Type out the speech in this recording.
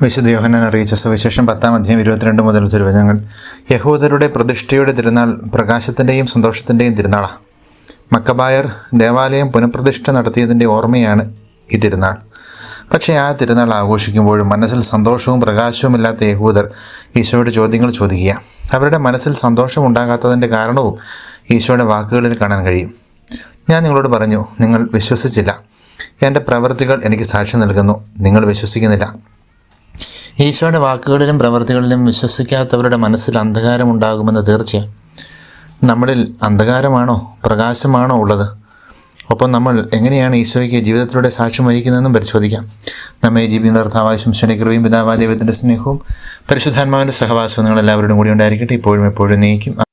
വിശുദ്ധ യോഹന്നാൻ അറിയിച്ച സുവിശേഷം പത്താം അധ്യായം ഇരുപത്തിരണ്ട് മുതൽ തിരുവചനങ്ങൾ. യഹൂദരുടെ പ്രതിഷ്ഠയുടെ തിരുനാൾ പ്രകാശത്തിന്റെയും സന്തോഷത്തിന്റെയും തിരുനാളാണ് മക്കബായർ ദേവാലയം പുനഃപ്രതിഷ്ഠ നടത്തിയതിന്റെ ഓർമ്മയാണ് ഈ തിരുനാൾ. പക്ഷേ ആ തിരുനാൾ ആഘോഷിക്കുമ്പോഴും മനസ്സിൽ സന്തോഷവും പ്രകാശവുമില്ലാത്ത യഹൂദർ ഈശോയുടെ ചോദ്യങ്ങൾ ചോദിക്കുക. അവരുടെ മനസ്സിൽ സന്തോഷം ഉണ്ടാകാത്തതിന്റെ കാരണവും ഈശോയുടെ വാക്കുകളിൽ കാണാൻ കഴിയും. ഞാൻ നിങ്ങളോട് പറഞ്ഞു നിങ്ങൾ വിശ്വസിച്ചില്ല. എന്റെ പ്രവൃത്തികൾ എനിക്ക് സാക്ഷ്യം നൽകുന്നു. നിങ്ങൾ വിശ്വസിക്കുന്നില്ല. ഈശോയുടെ വാക്കുകളിലും പ്രവൃത്തികളിലും വിശ്വസിക്കാത്തവരുടെ മനസ്സിൽ അന്ധകാരമുണ്ടാകുമെന്ന് തീർച്ചയാണ് നമ്മളിൽ അന്ധകാരമാണോ പ്രകാശമാണോ ഉള്ളത്? ഒപ്പം നമ്മൾ എങ്ങനെയാണ് ഈശോയ്ക്ക് ജീവിതത്തിലൂടെ സാക്ഷ്യം വഹിക്കുന്നതെന്നും പരിശോധിക്കാം. നമ്മെ ജീവിക്കുന്ന കർത്താവാശം ശനികൃപയും പിതാവാ ദൈവത്തിന്റെ സ്നേഹവും പരിശുദ്ധാത്മാവിന്റെ സഹവാസവും നിങ്ങൾ കൂടി ഉണ്ടായിരിക്കട്ടെ. ഇപ്പോഴും എപ്പോഴും നീക്കും